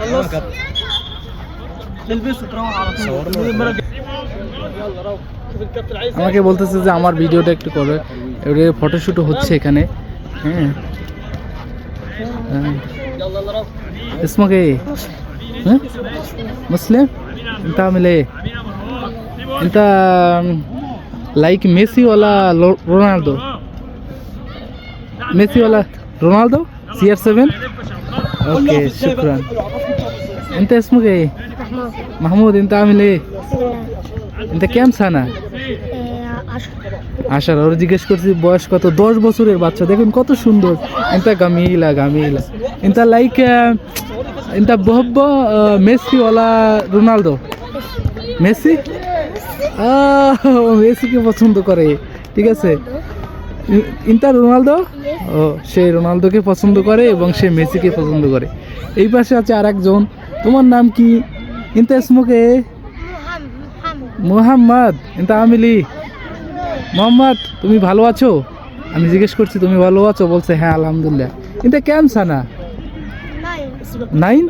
خلص تلبس وتروح على طول المرة الجاية. يلا روح شوف الكابتن عايز إيه. আমাকে বলতেছে যে আমার ভিডিওটা একটু করে এবারে ফটোশ্যুটও হচ্ছে এখানে হ্যাঁ হ্যাঁ। يلا يلا روح اسمك ايه؟ ها؟ مسلم؟ انت عامل ايه؟ انت لايك ميسي ولا لو- رونالدو؟ ميسي ولا رونالدو؟ سي ار 7 اوكي شكرا انت اسمك ايه؟ محمود انت عامل ايه؟ انت كام سنة؟ আশার ওর জিজ্ঞেস করছি বয়স কত দশ বছরের বাচ্চা দেখুন কত সুন্দর ইন্তা গামিলা গামিলা ইন্তা লাইক ইন্তা বহব্ব মেসি ওলা রোনালদো মেসি আহ, ও মেসিকে পছন্দ করে ঠিক আছে ই- ইন্তা রোনালদো? ও সে রোনালদোকে পছন্দ করে এবং সে মেসিকে পছন্দ করে। এই পাশে আছে আর একজন তোমার নাম কি? ইন্তা ইসমুকে মোহাম্মদ ইন্তা আমিলি। মোহাম্মদ তুমি ভালো আছো? আমি জিজ্ঞেস করছি তুমি ভালো আছো? বলছে হ্যাঁ আলহামদুলিল্লাহ। এটা কেম সানা? নাইন?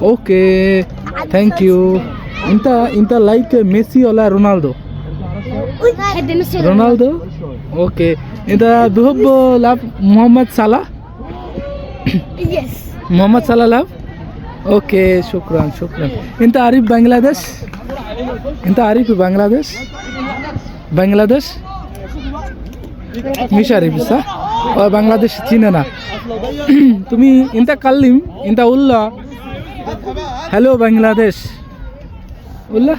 ওকে থ্যাংক ইউ ইন্তা ইন্তা লাইক মেসি ওলা রোনালদো রোনালদো? ওকে। এটা বিহব্ব লাভ মোহাম্মদ সালাহ Yes. Mohammad Salah love okay শুক্রান শুক্রান ইন্তা আরিফ বাংলাদেশ ইন্তা আরিফ বাংলাদেশ বাংলাদেশ মিশ আরিফ সা ও বাংলাদেশ চিনে না তুমি ইন্তা কাল্লিম ইন্তা উল্লাহ হ্যালো বাংলাদেশ উল্লাহ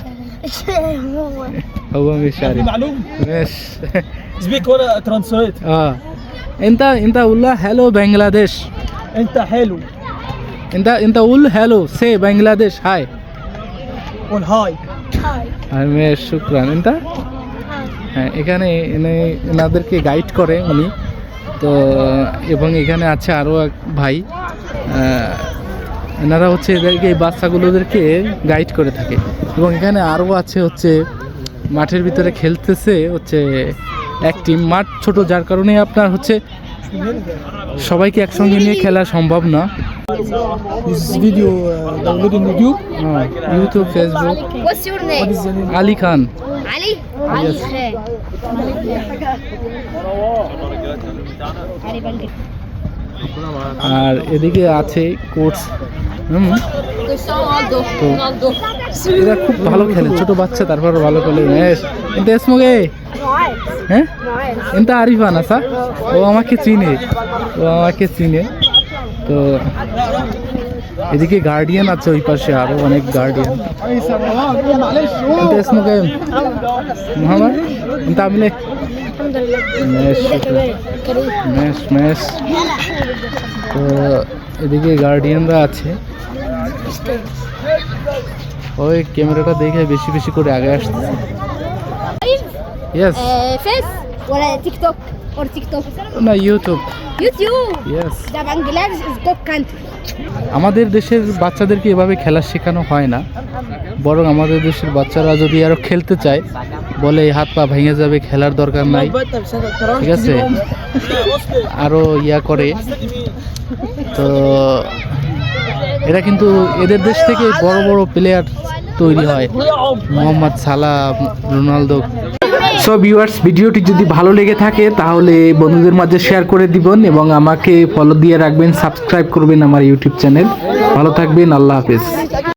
هو مش عندي عارف معلومة ماشي سبيك ولا ترانسليت اه انت انت قول لها هلو بنجلاديش انت حلو انت انت قول هلو سي بنجلاديش هاي قول هاي ماشي شكرا انت হ্যাঁ এখানে এনে এনাদেরকে গাইড করে উনি তো এবং এখানে আছে আরও এক ভাই আহ, এনারা হচ্ছে এদেরকে এই বাচ্চাগুলোদেরকে গাইড করে থাকে এবং এখানে আরও আছে হচ্ছে মাঠের ভিতরে খেলতেছে হচ্ছে এক টিম মাঠ ছোট যার কারণে আপনার হচ্ছে সবাইকে একসঙ্গে নিয়ে খেলা সম্ভব না। YouTube. YouTube Facebook Ali Khan. আর এদিকে আছে কোচ। হুম। তো এরা খুব ভালো খেলে ছোট বাচ্চা তারপর ভালো খেলে এসমোগে হ্যাঁ? কিন্তু আরিফান আসা ও আমাকে চিনে। ও আমাকে চিনে। তো এদিকে গার্ডিয়ান আছে ওই পাশে, আরও অনেক গার্ডিয়ান মেশ তো এদিকে গার্ডিয়ানরা আছে। ওই ক্যামেরাটা দেখে বেশি বেশি করে আগে আসতেছে। Yes Uh, Face ولا تيك توك or TikTok? না YouTube YouTube. Yes The Bangladesh is top country. আমাদের দেশের বাচ্চাদেরকে এভাবে খেলা শেখানো হয় না বরং আমাদের দেশের বাচ্চারা যদি আরো খেলতে চায় বলে এই হাত পা ভেঙে যাবে খেলার দরকার নাই ঠিক আছে আরো ইয়া করে তো এরা কিন্তু এদের দেশ থেকে বড় বড় প্লেয়ার তৈরি হয় Mohamed Salah Ronaldo so viewers ভিডিওটি যদি ভালো লেগে থাকে, তাহলে বন্ধুদের মাঝে শেয়ার করে দিবেন এবং আমাকে ফলো দিয়ে রাখবেন সাবস্ক্রাইব করবেন আমার ইউটিউব চ্যানেল ভালো থাকবেন, আল্লাহ হাফেজ।